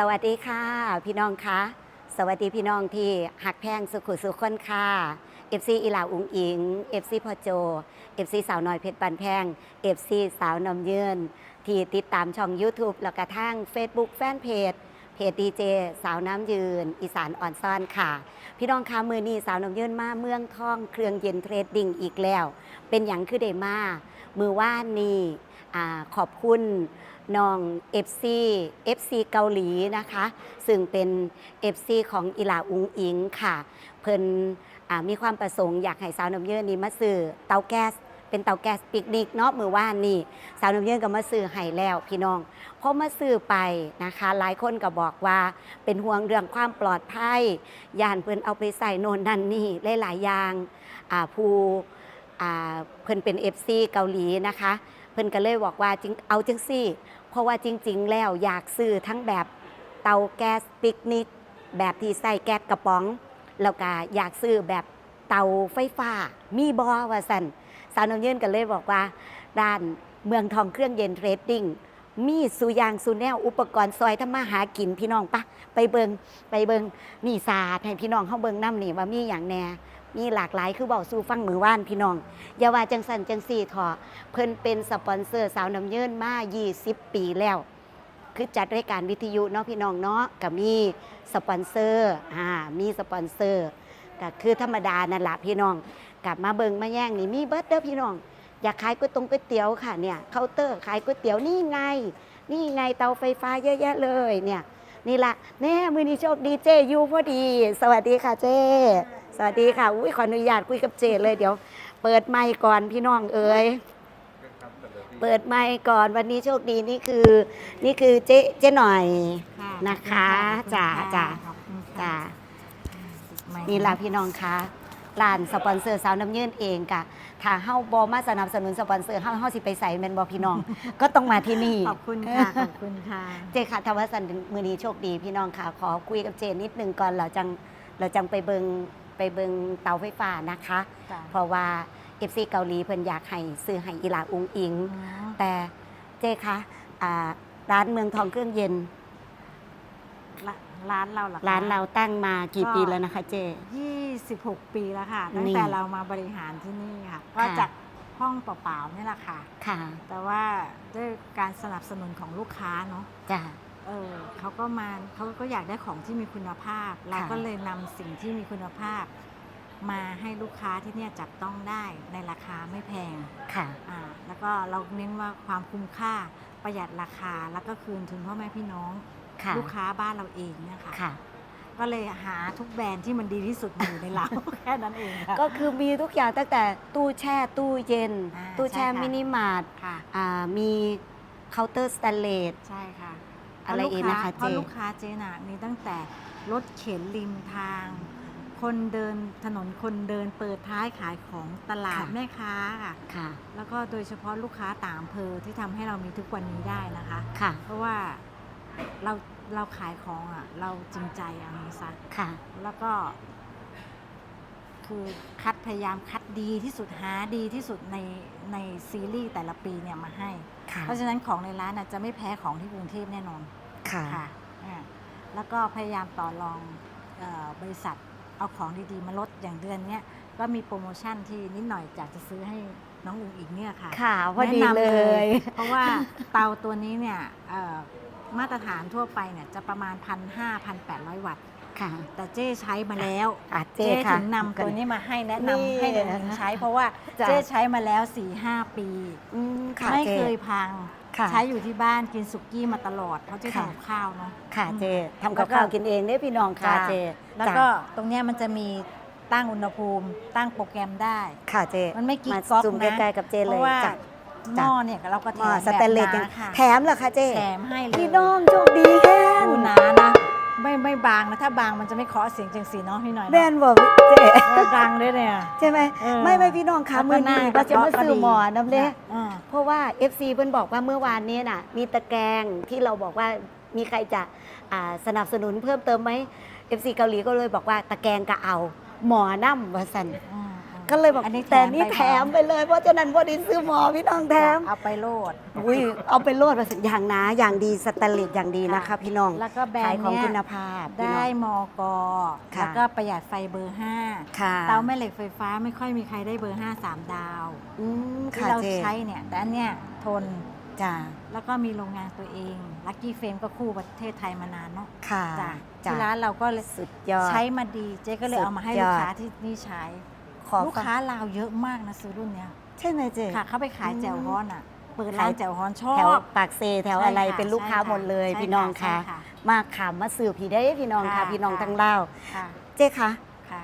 สวัสดีค่ะ พี่น้องคะสวัสดีพี่น้องที่หักแพงสุขุสุขคนค่ะ FC อีหลาอุงอิง FC พอโจ FC สาวน้อยเพชรปันแพง FC สาวนมยืนที่ติดตามช่อง YouTube แล้วก็ทาง Facebook แฟนเพจเพจดีเจสาวน้ำยืน อีสานอ่อนซ่อนค่ะ พี่น้องคะมือนี้สาวน้ำยืนมาเมืองทองเครื่องเย็นเทรดดิ้งอีกแล้ว เป็นอย่างคือเดมามือว่านนี่ขอบคุณ น้อง FC FC เกาหลีนะคะ ซึ่งเป็น FC ของอิหลาอุงอิงค่ะ เพิ่นอ่ามีความประสงค์อยากให้สาวน้ำเยืนนี่มาซื้อเตาแก๊สเป็นเตาแก๊สปิกนิกเนาะมือว่านนี่ สาวน้ำเยืนก็มาซื้อให้แล้วพี่น้องพอมาซื้อไปนะคะ หลายคนก็บอกว่าเป็นห่วงเรื่องความปลอดภัยยานเพิ่นเอาไปใส่โนนนั่นนี่หลายๆอย่างผู้เพิ่นเป็น FC เกาหลีนะคะ พิ่นก็เลยบอกว่าจริงเอาจังซี่ เพราะว่าจริง ๆ แล้วอยากซื้อทั้งแบบเตาแก๊สปิกนิกแบบที่ใส่แก๊สกระป๋องแล้วก็อยากซื้อแบบเตาไฟฟ้า มีบอว่าสันสาวน้ำเยืนก็เลยบอกว่าด้านเมืองทองเครื่องเย็นเทรดดิ้งมีสุยางสุแนวอุปกรณ์ซอยทำมาหากินพี่น้องปะไปเบิงไปเบิงนี่ศาสตร์ให้พี่น้องเข้าเบิงน้ำนี่ว่ามีอย่างแน่ มีหลากหลายคือเบาสู่ฟังมือว่านพี่น้อง อย่าว่าจังสันจังสี่ถอเพิ่นเป็นสปอนเซอร์สาวน้ำเยินมา20 ปีแล้ว คือจัดรายการวิทยุเนาะพี่น้องเนาะก็มีสปอนเซอร์อ่ามีสปอนเซอร์ก็คือธรรมดานั่นแหละพี่น้องกลับมาเบิงมาแย่งนี่มีเบิร์ดเด้อพี่น้อง อยากขายก๋วยตงก๋วยเตี๋ยวค่ะเนี่ยเคาน์เตอร์ขายก๋วยเตี๋ยวนี่ไง นี่ไงเตาไฟฟ้าเยอะแยะเลยเนี่ย นี่ละแน่มือนี้โชคดีเจยูพอดี สวัสดีค่ะเจ สวัสดีค่ะ อุ้ยขออนุญาตคุยกับเจเลยเดี๋ยว เปิดไมค์ก่อนพี่น้องเอ๋ยเปิดไมค์ก่อนวันนี้โชคดีนี่คือ นี่คือเจ๊เจ๊หน่อยค่ะนะคะขอบคุณจ้าค่ะจ้าขอบคุณค่ะจ้าไม่นี่ล่ะพี่น้องคะร้านสปอนเซอร์สาวน้ำยืนเองกะถ้าเฮาบอมาสนับสนุนสปอนเซอร์เฮาเฮาสิไปใส่แมนบอพี่น้อง ก็ต้องมาที่นี่ ขอบคุณค่ะ ขอบคุณค่ะ เจค่ะทวสันมือนี้โชคดีพี่น้องค่ะ ขอคุยกับเจนิดนึงก่อนเราจังเราจังไปเบิง ไปเบิงเตาไฟฟ้านะคะเพราะว่า FC เกาหลีเพิ่นอยากให้ซื้อให้อีหลาอุงอิงแต่เจคะอ่าร้านเมืองทองเครื่องเย็น ร้าร้านเราเหรอคะ ร้านเราตั้งมากี่ก็ ปีแล้วนะคะเจ26 ปีแล้วค่ะ ตั้งนี่แต่เรามาบริหารที่นี่ค่ะ ก็ค่ะ จากห้องเปล่าๆนี่แหละค่ะ ค่ะแต่ว่าด้วยการสนับสนุนของลูกค้าเนาะ จ้ะ เออเขาก็มาเขาก็อยากได้ของที่มีคุณภาพ เราก็เลยนำสิ่งที่มีคุณภาพ มาให้ลูกค้าที่เนี่ยจับต้องได้ในราคาไม่แพงค่ะ อ่าแล้วก็เราเน้นว่าความคุ้มค่าประหยัดราคาแล้วก็คืนทุนพ่อแม่พี่น้อง ค่ะ ลูกค้าบ้านเราเองเนี่ยค่ะ ค่ะ ก็เลยหาทุกแบรนด์ที่มันดีที่สุดอยู่ในเรา แค่นั้นเองค่ะ ก็คือมีทุกอย่างตั้งแต่ตู้แช่ตู้เย็น อ่าตู้แช่ใช่ค่ะ มินิมาร์ทค่ะ อ่ามีเคาน์เตอร์สแตนเลส ใช่ค่ะ อะไรอีกนะคะเพราะเจ๊ลูกค้าเจน่ะมีตั้งแต่รถเข็นริมทาง คนเดินถนนคนเดินเปิดท้ายขายของตลาดแม่ค้าค่ะ ค่ะ แล้วก็โดยเฉพาะลูกค้าต่างอำเภอที่ทำให้เรามีทุกวันนี้ได้นะคะ ค่ะ เพราะว่าเราเราขายของอะ เราจริงใจเอันนี้ซะค่ะ แล้วก็ คือคัดพยายามคัดดีที่สุดหาดีที่สุดในในซีรีส์แต่ละปีเนี่ยมาให้ ค่ะ เพราะฉะนั้นของในร้านน่ะจะไม่แพ้ของที่กรุงเทพแน่นอน ค่ะค่ะอ่าแล้วก็พยายามต่อรองเออบริษัทเอาของดีๆ มาลดอย่างเดือนเนี้ยก็มีโปรโมชั่นที่นิดหน่อยอยากจะซื้อให้น้องอุ๋งอิงเนี่ยค่ะ ค่ะพอดีแนะนำเลย เพราะว่าเตาตัวนี้เนี่ยเอ่อมาตรฐานทั่วไปเนี่ยจะประมาณ 1,500-1,800 วัตต์ ค่ะแต่เจ้ใช้มาแล้วอะเจเจ้ค่ะ ถึงนำตัวนี้มาให้แนะนี่นำให้น้องอุ๋งอิงใช้ เพราะว่าจ้ะ เจ้ใช้มาแล้ว 4-5 ปี อืมค่ะไม่เจ เคยพัง ค่ะ ใช้อยู่ที่บ้านกินสุกี้มาตลอดเพราะเจ้ค่ะทำกับข้าวเนาะ ค่ะอืมเจทำกับข้าวกินเองเนี่ยพี่น้องค่ะจ้ะเจแล้วจ้ะก็ตรงเนี้ยมันจะมีตั้งอุณหภูมิ ตั้งโปรแกรมได้ ค่ะเจมันไม่กิ๊กมาก๊อกซูมนะใกล้ๆกับเจเพเลยราะว่าจ้ะหม้อเนี่ยเราก็แถหม้อมสแตนเลสแบบยังหนาค่ะแถมเหรอคะเจแถมให้เลยพี่น้องโชคดีแค่ ดูหนานะ ไม่ไม่บางนะถ้าบางมันจะไม่เคาะเสียงจังสีเนาะพี่หน่อยเนาะแม่นบอกเจแล้วดังด้วยเนี่ย ใช่ไหมเออไม่ไม่พี่น้องคะแล้วก็มือนี้หน้าก็จะมาก็ซื้อดีหมอน้ำเด้อ่า เพราะว่า FC เพิ่นบอกว่าเมื่อวานนี้น่ะ มีตะแกรงที่เราบอกว่ามีใครจะอ่าสนับสนุนเพิ่มเติมไหม FC เกาหลีก็เลยบอกว่าตะแกรงก็เอา หมอน้ำว่าสันอืมอืม ก็เลยบอกอันนี้แถมแต่นี่ไป แถมไปเลย เพราะฉะนั้นพอดีซื้อหมอพี่น้องแถมเอาไปโลด อุ้ยเอาไปโลดมาสิอย่างนะอย่างดีสแตนเลสอย่างดีนะคะพี่น้องแล้วก็แบรขายนด์ของเนี้ยคุณภาพพี่น้ได้องมกค่ะ แล้วก็ประหยัดไฟเบอร์ค่ะ5เตาแม่เหล็กไฟฟ้าไม่ค่อยมีใครได้เบอร์ 5 3 ดาวอืมที่ค่ะเราเจใช้เนี่ย แต่อันเนี้ยทนจ้าแล้วก็มีโรงงานตัวเองลั c กี้เฟรมก็คู่ประเทศไทยมานานเนาะค่ะจ้ะจ้าที่ร้านเราก็เลยสุดยอด ใช้มาดีเจ๊ก็เลยสุดเอามาให้ยลูอกดค้าที่นี่ใช้ ขอลูกค้าลาวเยอะมากนะซื้อรุ่นเนี้ยใช่ไหมเจค่ะเขาไปขายอืมแจ่วฮ้อนอะเปิดร้านขายแจ่วฮ้อนชอแถวบปากเซแถวใช่อะไรค่ะเป็นลูกค้าใช่ค่ะหมดเลยใช่พี่น้องค่ะค่ะใช่ค่ะมาขามมาสื่อพี่ได้พี่น้องค่ะค่ะพี่น้องค่ะทั้งเล่าวค่ะเจ๊คะค่ะ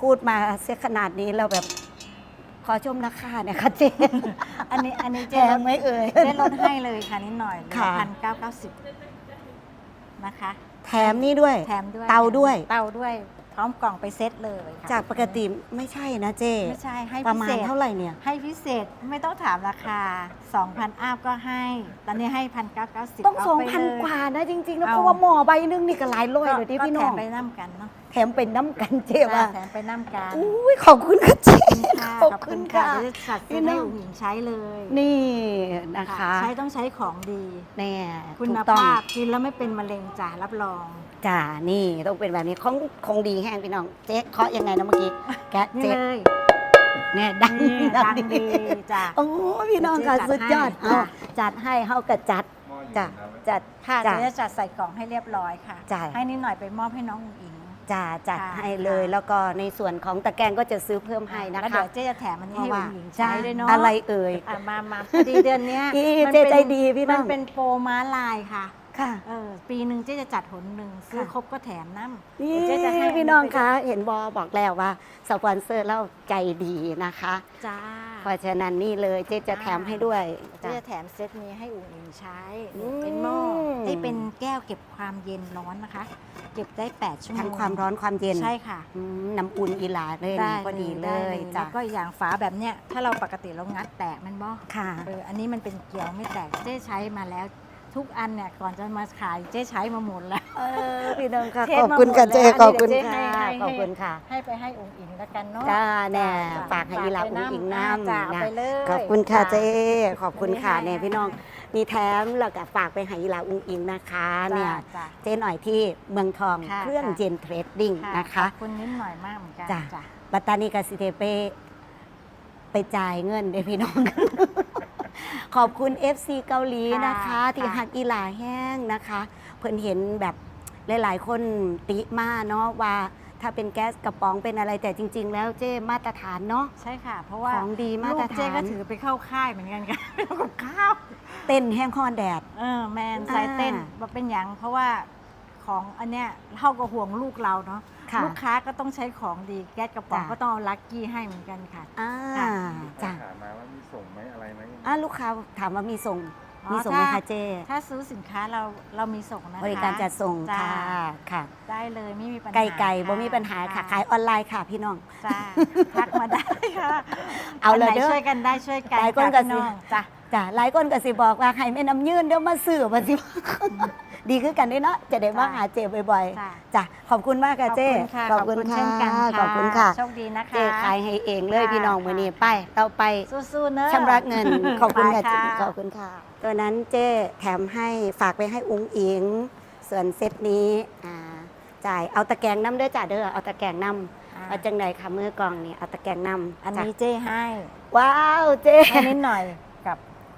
พูดมาเสียขนาดนี้เราแบบขอชมราคาเนี่ยค่ะเจ๊อันนี้อันนี้แพเจ๊ลงดไหมเอ่ยเจ๊ลดให้เลยค่ะนิดหน่อยเหลือค่ะพันเก้าเก้าสิบนะคะ แถมนี่ด้วย แถมด้วย เตาด้วย เตาด้วย พร้อมกล่องไปเซตเลยค่ะจากปกติไม่ใช่นะเจ๊ไม่ใช่ให้ประพิมาเศณษเท่าไหร่เนี่ย ให้พิเศษไม่ต้องถามราคา 2,000อัพก็ให้ ตอนนี้ให้พันเก้าเก้าสิบต้องสองพันกว่านะจริงๆนะเอาเพราะว่าหมอใบนึงนี่ก็หลายร้อยเลยดิพี่น้องแถมไปน้ำกันเนาะ แถมเป็นน้ำกันเจ๊ว่าแถมไปน้ำกันอุ้ยขอบคุณค่ะเจ๊ค่ะขอบคุณค่ะเดี๋ยวจะจัดซื้อให้ผู้หญิงใช้เลย นี่นะคะ ใช้ต้องใช้ของดีแน่คุณถูกต้องภาพกินแล้วไม่เป็นมะเร็งจ้ารับรองจ้านี่ต้องเป็นแบบนี้ของคงดีแห้งพี่น้องเจ๊เคาะยังไงนะเมื่อกี้แกะนี่เจ๊เลยเนี่ยดังนี่ดังดีจ้ะโอ้พี่น้องค่ะเจ๊จัดสุดยอดให้เอาจัดให้เฮากระจัดจ้ะจัดค่ะจ้ะเดี๋ยวจะจัดใส่กล่องให้เรียบร้อยค่ะจ้ะให้นิดหน่อยไปมอบให้น้องอุ๋งอิง จ้าจัดค่ะให้เลย ค่ะ แล้วก็ในส่วนของตะแกรงก็จะซื้อเพิ่มให้นะแล้วคะเดี๋ยวเจ๊จะแถมอันนี้ให้อุ๋งอิงใช้ด้วยเนาะอะไรเอ่ย อะมามาพอดีเดือนเนี้ยอีมันเจ๊เป็นใจดีพี่น้อง มันเป็นโปรม้าลายค่ะ ค่ะ เออปีหนึ่งเจ๊จะจัดหนหนึ่งซื้อค่ะครบก็แถมน้ำนี่เดี๋ยวเจ๊จะให้พี่น้องไปด้วยคะเห็นบอบอกแล้วว่าสปอนเซอร์เราใจดีนะคะ จ้าเพราะฉะนั้นนี่เลยเจ๊จะแถมให้ด้วยเจ๊จ้ะ จะแถมเซตนี้ให้อุ๋งอิงใช้ อืม เป็นหม้อที่เป็นแก้วเก็บความเย็นร้อนนะคะ เก็บได้ 8 ชั่วโมงทั้งความร้อนความเย็นใช่ค่ะ อืมน้ำอุ่นอีหลาเลยได้นี่พอดีเลได้ยแล้จ้ะวก็อีกอย่างฝาแบบเนี้ยถ้าเราปกติเรางัดแตกมันบ่ค่ะ เอออันนี้มันเป็นเกลียวไม่แตกเจ๊ใช้มาแล้ว ทุกอันเนี่ยก่อนจะมาขายเจ๊ใช้มาหมดแล้ว เออพี่น้องค่ะ เทศขอบคุณค่ะมาหมดเจ๊แล้วขอบคุณอันนี้ค่ะเดี๋ยวเจ๊ให้ให้ ขอบคุณค่ะให้ไปให้องค์อิงแล้วกันเนาะจ้าแน่จ้ะฝากให้อีหลาฝอุ้งอิงอ่าน้ำจ้ะเอานะไปเลย ขอบคุณค่ะจ้ะเจ๊ขอบคุณค่ะอันนี้เนี่ยให้พี่น้องให้มีแถมแล้วก็ฝากไปให้อีหลาอุ้งอิงนะคะเนี่ย จ้ะ เจ๊หน่อยที่เมืองทองค่ะเครื่องค่ะ เจนเทรดดิ้งจ้ะนะคะ ขอบคุณนิดหน่อยมากเหมือนกันจ้ะ จ้ะบัตตานีกาซิเทเปไปจ่ายเงินเด้อพี่น้อง ขอบคุณ FC เกาหลีนะคะ ที่หักอีหลาแห้งนะคะ เพิ่นเห็นแบบหลาย ๆ คนติมาเนาะว่าถ้าเป็นแก๊สกระป๋องเป็นอะไรแต่จริง ๆ แล้วเจ้มาตรฐานเนาะใช่ค่ะ เพราะว่าของดีมาลูตรกเจ๊ฐาก็นถือไปเข้าค่ายเหมือนกันค่ะกับข้าวเต้นแห้งคอนแดดเออแมนใส่เต้นอ่าว่าเป็นหยังเพราะว่าของอันเนี้ยเท่ากับห่วงลูกเราเนาะค่ะ ลูกค้าก็ต้องใช้ของดีแก๊สกระป๋องจ้ะ ก็ต้องเอาลักกี้ให้เหมือนกันค่ะ อ่าค่ะ จ้ะถามมาว่ามีส่งไหมอะไรไหมอ่าลูกค้าถามว่ามีส่งอ๋อมีส่งไหมถ้า คะเจ้ถ้าซื้อสินค้าเราเรามีส่งนะคะ บริการจัดส่งจ้าค่ะค่ะ ได้เลยไม่มีปัญหาไก่ไก่ค่ะบ่มีปัญหาค่ะขายออนไลน์ค่ะพี่น้อง จ้าทักมาได้ค่ะเอาเลยนไหนเด้อช่วยกันได้ช่วยกันหลายคนค่ะก็พี่สิน้องจ้ะ จ้ะหลายคนก็สิบอกว่าให้แม่น้ำยืนเดี๋ยวมาซื้อมาสิ ดีคือกันเด้เนาะจะได้มาหาเจ๊บ่อยจ้ะ ๆจ้ะขอบคุณมากค่ะเจ๊ขอบคุณค่ะขอบคุณเช่นกันค่ะขอบคุณค่ะโชคดีนะคะเจ๊ขายให้เองเลยค่ะ พี่น้องมื้อนี้ไปต่อไปสู้ๆเนอะ ชำระเงินขอบคุณค่ะไปเจ๊ขอบคุณค่ะตัวนั้นเจ๊แถมให้ฝากไปให้อุ้งอิง ส่วนเซตนี้อ่าจ่ายเอาตะแกรงน้ำเด้อจ้ะเด้อเอาตะแกรงน้ำอ่าเอาจังใดค่ะมือกล่องนี่เอาตะแกรงน้ำอันจ้ะนี้เจ้ให้ว้าวเจ๊ ให้นิดหน่อยกับ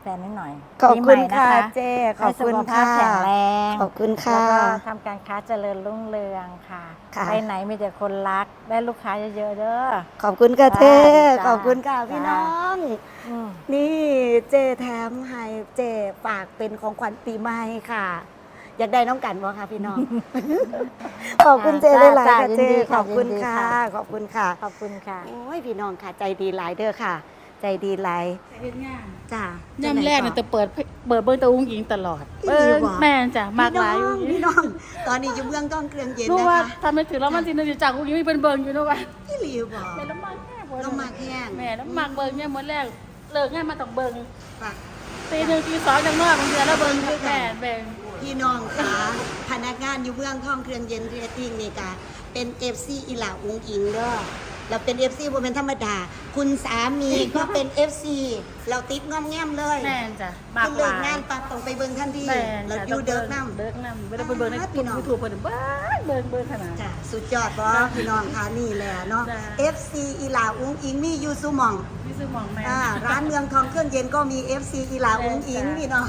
แฟนนิดหน่อยขอบปีคุใหม่ณนค่ะเจ๊ขอบคุณให้สุขภาค่ะพแข็งแรงขอบคุณแล้วค่ะก็ทำการค้าเจริญรุ่งเรืองค่ะ ค่ะ ไปไหนมีแต่คนรัก ได้ลูกค้าเยอะๆเด้อ ขอบคุณค่ะเจ๊จ้าขอบคุณค่ะจ้า พี่น้อง อืมนี่เจแถมให้เจฝากเป็นของขวัญปีใหม่ค่ะ อยากได้น้องกันบ่คะพี่น้อง ขอบคุณเจหลายๆจ้าค่ะยินเจดีขค่ะอบคุณยินดีค่ะค่ะ ขอบคุณค่ะ ขอบคุณค่ะ โอ้ยพี่น้องค่ะใจดีหลายเด้อค่ะ ใจดีหลายเฮ็ดงาน จ้าย่ำแรกเนี่ยจะเปิดเปิดเบิ้งแตะอุ้งอิงตลอดอีเบิ้หลีงบ่แม่นจ้ะมากหลายพี่อน้องยู่พี่น้อง ตอนนี้อยู่เมืองต้องเครื่องเย็นรู้นะว่าคะทำไมถึงแล้วมันจริงๆจากอุ้งอิงมีเป็นเบิ้งอยู่เนาะว่าพี่หลีบ่แม่น้ำมันแค่บ่ต้องมาแห้งแม่น้ำมันเบิ้งเนี่ยหมดแรกเลิกงานมาต้องเบิ้งฝากตีหนึ่งตีสองจังนอกบางทีแล้วเบิ้งแม่เบิ้งพี่น้องค่ะพนักงานอยู่เมืองท่องเครื่องเย็นเรตติ้งนี่ค่ะเป็น FC อีหลาอุงอิงเด้อ เราเป็น FC บ่เป็นธรรมดา คุณสามีก็เป็น FC เราติดงอมแง้มเลยแม่นจ้ะมากคุณหเลิลากงานยปัดต้องไปเบิ่งทันทีแม่นเราจ้ะอยู่เดิกน้ำ เดิกน้ำไม่ได้ไปเบิ่งในอ่าพี่น้อง ยูทูบเพิ่นเบิ่งเบิ่งเบิ่งขนาด จ้ะสุดยอดบ่พี่น้องค่ะนี่แหละเนาะ จ้ะ FC อีหลาอุ้งอิงมีอยู่ซุหมองพี่ซื้อหมองแม่อ่าร้านเมืองทองเครื่องเย็นก็มี FC อีหลาอุ้งอิงจ้ะพี่น้อง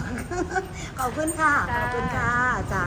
ขอบคุณค่ะขจ้ะอบคุณค่ะจ้ะ